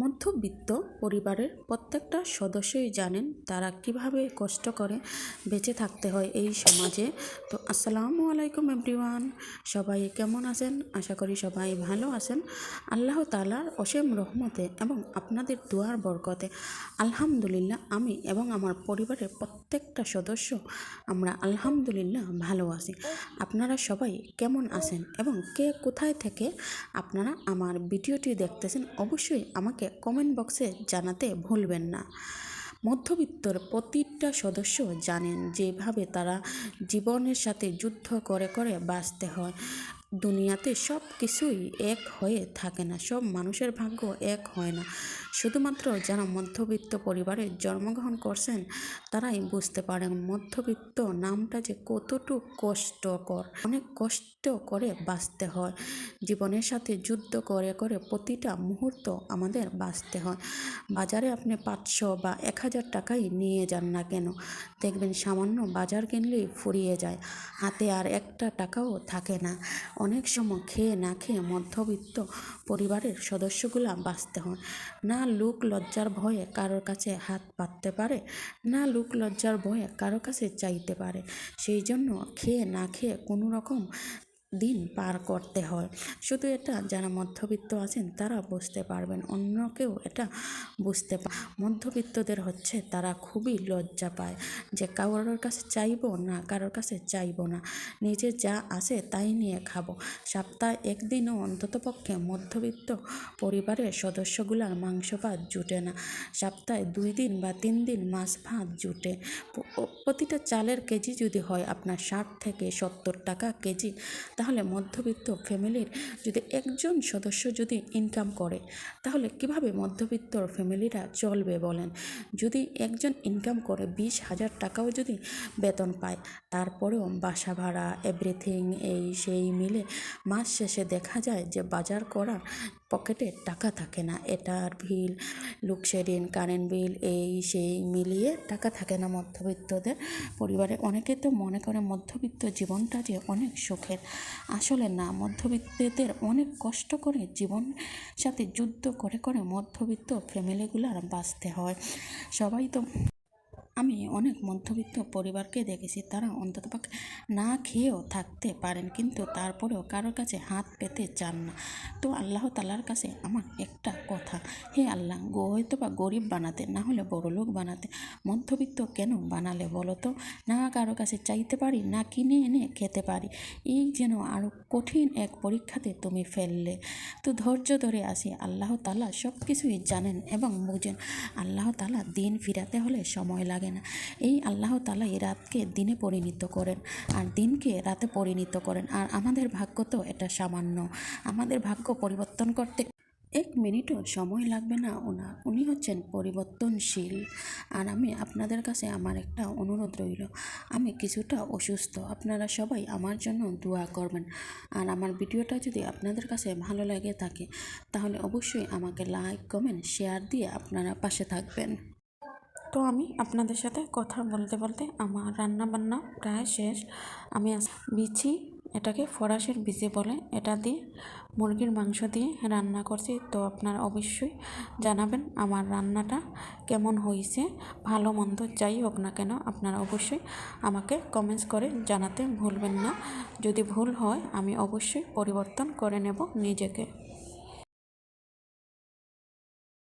মধ্যবিত্ত পরিবারের প্রত্যেকটা সদস্যই জানেন তারা কীভাবে কষ্ট করে বেঁচে থাকতে হয় এই সমাজে। তো আসসালামু আলাইকুম এভরিওয়ান, সবাই কেমন আছেন? আশা করি সবাই ভালো আছেন। আল্লাহ তালার অসীম রহমতে এবং আপনাদের দুয়ার বরকতে। আলহামদুলিল্লাহ আমি এবং আমার পরিবারের প্রত্যেকটা সদস্য আমরা আলহামদুলিল্লাহ ভালো আছি। আপনারা সবাই কেমন আছেন এবং কে কোথায় থেকে আপনারা আমার ভিডিওটি দেখতেছেন অবশ্যই আমাকে কমেন্ট বক্সে জানাতে ভুলবেন না। মধ্যবিত্তর প্রতিটা সদস্য জানেন যেভাবে তারা জীবনের সাথে যুদ্ধ করে করে বাঁচতে হয়। দুনিয়াতে সব কিছুই এক হয়ে থাকে না, সব মানুষের ভাগ্য এক হয় না। শুধুমাত্র যারা মধ্যবিত্ত পরিবারে জন্মগ্রহণ করছেন, তারাই বুঝতে পারেন মধ্যবিত্ত নামটা যে কতটুক কষ্টকর। অনেক কষ্ট করে বাঁচতে হয়। জীবনের সাথে যুদ্ধ করে করে প্রতিটা মুহূর্ত আমাদের বাঁচতে হয়। বাজারে আপনি পাঁচশো বা এক হাজার টাকাই নিয়ে যান না কেন? দেখবেন সামান্য বাজার কিনলেই ফুরিয়ে যায়। হাতে আর একটা টাকাও থাকে না। অনেক সময় খেয়ে না খেয়ে মধ্যবিত্ত পরিবারের সদস্যগুলা বাঁচতে হয়। না লোক লজ্জার ভয়ে কারোর কাছে হাত পাততে পারে, না লোক লজ্জার ভয়ে কারোর কাছে চাইতে পারে। সেই জন্য খেয়ে না খেয়ে কোনো রকম দিন পার করতে হয়। শুধু এটা যারা মধ্যবিত্ত আছেন, তারা বুঝতে পারবেন, অন্য কেউ এটা বুঝতে পার মধ্যবিত্তদের হচ্ছে তারা খুবই লজ্জা পায় যে কারোর কাছে চাইব না, কারোর কাছে চাইব না। নিজে যা আছে তাই নিয়ে খাব। সপ্তাহে একদিনও অন্ততপক্ষে মধ্যবিত্ত পরিবারের সদস্যগুলার মাংস ভাত জুটে না। সপ্তাহে দুই দিন বা তিন দিন মাছ ভাত জুটে। প্রতিটা চালের কেজি যদি হয়, আপনার ষাট থেকে সত্তর টাকা কেজি তাহলে মধ্যবিত্ত ফ্যামিলির যদি একজন সদস্য যদি ইনকাম করে, তাহলে কীভাবে মধ্যবিত্ত ফ্যামিলিরা চলবে বলেন? যদি একজন ইনকাম করে বিশ হাজার টাকাও যদি বেতন পায়, তারপরেও বাসা ভাড়া এভরিথিং এই সেই মিলে মাস শেষে দেখা যায় যে বাজার করার পকেটে টাকা থাকে না। এটার বিল লোডশেডিং কারেন্ট বিল এই সেই মিলিয়ে টাকা থাকে না মধ্যবিত্তদের পরিবারে। অনেকে তো মনে করে মধ্যবিত্ত জীবনটা যে অনেক সুখের। আসলে না, মধ্যবিত্তদের অনেক কষ্ট করে জীবন সাথে যুদ্ধ করে করে মধ্যবিত্ত ফ্যামিলিগুলো আর বাঁচতে হয়। সবাই তো আমি অনেক মধ্যবিত্ত পরিবারকে দেখেছি, তারা অন্ততপক্ষে না খেয়েও থাকতে পারেন, কিন্তু তারপরেও কারোর কাছে হাত পেতে চান না। তো আল্লাহ তালার কাছে আমার একটা কথা, হে আল্লাহ হয়তো বা গরিব বানাতে, না হলে বড়লোক বানাতে, মধ্যবিত্ত কেন বানালে বলো তো? না কারও কাছে চাইতে পারি, না কিনে এনে খেতে পারি, এই যেন আরও কঠিন এক পরীক্ষাতে তুমি ফেললে। তো ধৈর্য ধরে আসি, আল্লাহ তালা সব কিছুই জানেন এবং বুঝেন। আল্লাহ তালা দিন ফিরাতে হলে সময় লাগে। লাগে না এই আল্লাহ তালা এই রাতকে দিনে পরিণত করেন আর দিনকে রাতে পরিণত করেন। আর আমাদের ভাগ্য তো এটা সামান্য। আমাদের ভাগ্য পরিবর্তন করতে এক মিনিটও সময় লাগবে না ওনার। উনি হচ্ছেন পরিবর্তনশীল। আর আমি আপনাদের কাছে আমার একটা অনুরোধ রইল। আমি কিছুটা অসুস্থ। আপনারা সবাই আমার জন্য দোয়া করবেন। আর আমার ভিডিওটা যদি আপনাদের কাছে ভালো লাগে থাকে, তাহলে অবশ্যই আমাকে লাইক, কমেন্ট, শেয়ার দিয়ে আপনারা পাশে থাকবেন। তো আমি আপনাদের সাথে কথা বলতে বলতে আমার রান্না বান্না প্রায় শেষ। আমি বিছি এটাকে ফরাসের বিচি বলে, এটা দিয়ে মুরগির মাংস দিয়ে রান্না করছি। তো আপনারা অবশ্যই জানাবেন আমার রান্নাটা কেমন হয়েছে, ভালো মন্দ যাই হোক না কেন, আপনারা অবশ্যই আমাকে কমেন্টস করে জানাতে ভুলবেন না। যদি ভুল হয়, আমি অবশ্যই পরিবর্তন করে নেব নিজেকে।